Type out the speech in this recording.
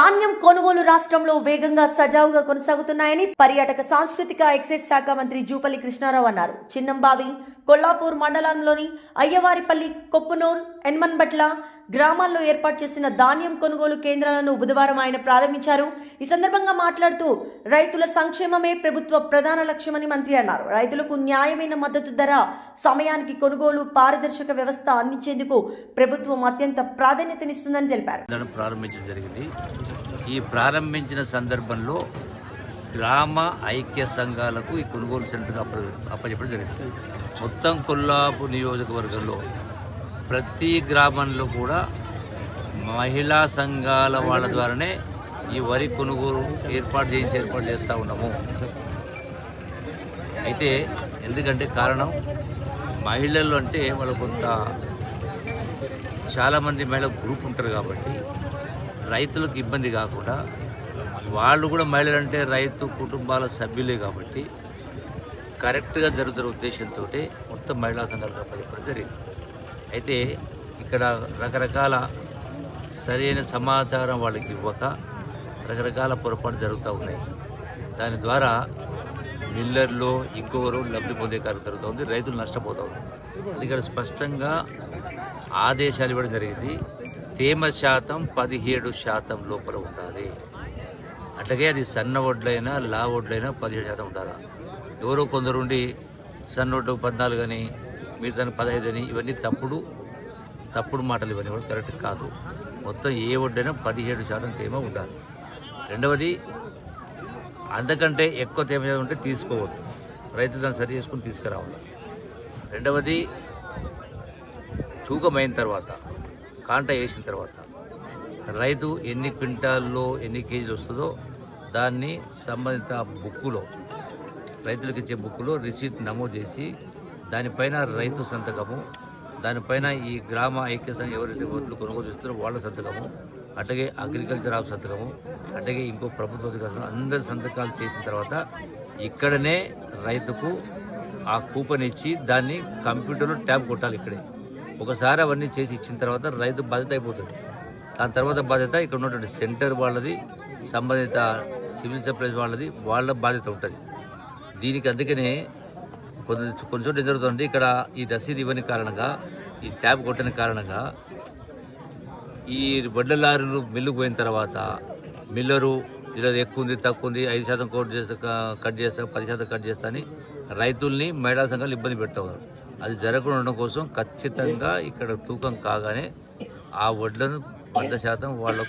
ధాన్యం కొనుగోలు రాష్ట్రంలో వేగంగా సజావుగా కొనసాగుతున్నాయని పర్యాటక సాంస్కృతిక ఎక్సైజ్ శాఖ మంత్రి జూపల్లి కృష్ణారావు అన్నారు. చిన్నంబావి కొల్లాపూర్ మండలంలోని అయ్యవారిపల్లి కొప్పునూర్ ఎన్మన్బట్ల గ్రామాల్లో ఏర్పాటు చేసిన ధాన్యం కొనుగోలు కేంద్రాలను బుధవారం ఆయన ప్రారంభించారు. ఈ సందర్భంగా మాట్లాడుతూ రైతుల సంక్షేమమే ప్రభుత్వ ప్రధాన లక్ష్యమని మంత్రి అన్నారు. రైతులకు న్యాయమైన మద్దతు ధర సమయానికి కొనుగోలు పారదర్శక వ్యవస్థ అందించేందుకు ప్రభుత్వం అత్యంత ప్రాధాన్యతనిస్తుందని తెలిపారు. ప్రారంభించడం జరిగింది. ఈ ప్రారంభించిన సందర్భంలో గ్రామ ఐక్య సంఘాలకు ఈ కొనుగోలు సెంటర్ అప్ప అప్పచెప్పడం జరిగింది. మొత్తం కొల్లాపు నియోజకవర్గంలో ప్రతి గ్రామంలో కూడా మహిళా సంఘాల వాళ్ళ ద్వారానే ఈ వరి కొనుగోలు ఏర్పాటు చేయించి ఏర్పాటు చేస్తూ ఉన్నాము. అయితే ఎందుకంటే కారణం మహిళలు అంటే వాళ్ళు కొంత చాలామంది మహిళ గ్రూప్ ఉంటారు కాబట్టి రైతులకు ఇబ్బంది కాకుండా వాళ్ళు కూడా మహిళలు అంటే రైతు కుటుంబాల సభ్యులే కాబట్టి కరెక్ట్గా జరుగుతున్న ఉద్దేశంతో మొత్తం మహిళా సంఘాలు అప్పచెప్పడం జరిగింది. అయితే ఇక్కడ రకరకాల సరైన సమాచారం వాళ్ళకి ఇవ్వక రకరకాల పొరపాటు జరుగుతూ ఉన్నాయి. దాని ద్వారా మిల్లర్లో ఇంకొకరు లబ్ధి పొందే కార్యం జరుగుతుంది రైతులు నష్టపోతూ ఉన్నారు. ఇక్కడ స్పష్టంగా ఆదేశాలు ఇవ్వడం జరిగింది. తేమ శాతం పదిహేడు శాతం లోపల ఉండాలి. అట్లాగే అది సన్న వడ్లైనా లా వడ్లైనా పదిహేడు శాతం ఉండాలి? ఎవరో కొందరుండి సన్న ఒడ్లు పద్నాలుగు అని మీరు దానికి పదహైదు అని ఇవన్నీ తప్పుడు తప్పుడు మాటలు ఇవన్నీ కూడా కరెక్ట్ కాదు. మొత్తం ఏ వడ్డైనా పదిహేడు శాతం తేమ ఉండాలి. రెండవది అంతకంటే ఎక్కువ తేమ శాతం ఉంటే తీసుకోవద్దు. రైతు దాన్ని సరి చేసుకుని తీసుకురావాలి. రెండవది తూకమైన తర్వాత కాంట వేసిన తర్వాత రైతు ఎన్ని క్వింటాల్లో ఎన్ని కేజీలు వస్తుందో దాన్ని సంబంధిత బుక్కులో రైతులకు ఇచ్చే బుక్కులో రిసీట్ నమోదు చేసి దానిపైన రైతు సంతకము దానిపైన ఈ గ్రామ ఐక్య సంఘం ఎవరైతే ఓట్లు కొనుగోలు చేస్తారో వాళ్ళ సంతకము అట్లాగే అగ్రికల్చర్ ఆఫ్ సంతకము అట్లాగే ఇంకో ప్రభుత్వ అందరి సంతకాలు చేసిన తర్వాత ఇక్కడనే రైతుకు ఆ కూపన్ ఇచ్చి దాన్ని కంప్యూటర్లో ట్యాబ్ కొట్టాలి ఇక్కడే. ఒకసారి అవన్నీ చేసి ఇచ్చిన తర్వాత రైతు బాధ్యత అయిపోతుంది. దాని తర్వాత బాధ్యత ఇక్కడ ఉన్నటువంటి సెంటర్ వాళ్ళది సంబంధిత సివిల్ సప్లైస్ వాళ్ళది వాళ్ళ బాధ్యత ఉంటుంది. దీనికి అందుకనే కొంచెం కొంచెం చోట్ల జరుగుతుంది ఇక్కడ ఈ రసీదు ఇవ్వని కారణంగా ఈ ట్యాబ్ కొట్టని కారణంగా ఈ వడ్ల లారీలు మిల్లుకు పోయిన తర్వాత మిల్లరు ఇలా ఎక్కువ ఉంది తక్కువ ఉంది ఐదు శాతం కోట్ చేస్తా కట్ చేస్తా పది శాతం కట్ చేస్తా అని రైతుల్ని మహిళా సంఘాలు ఇబ్బంది పెడతా ఉన్నారు. అది జరగకుండా ఉండడం కోసం ఖచ్చితంగా ఇక్కడ తూకం కాగానే ఆ వడ్లను వంద శాతం వాళ్ళకు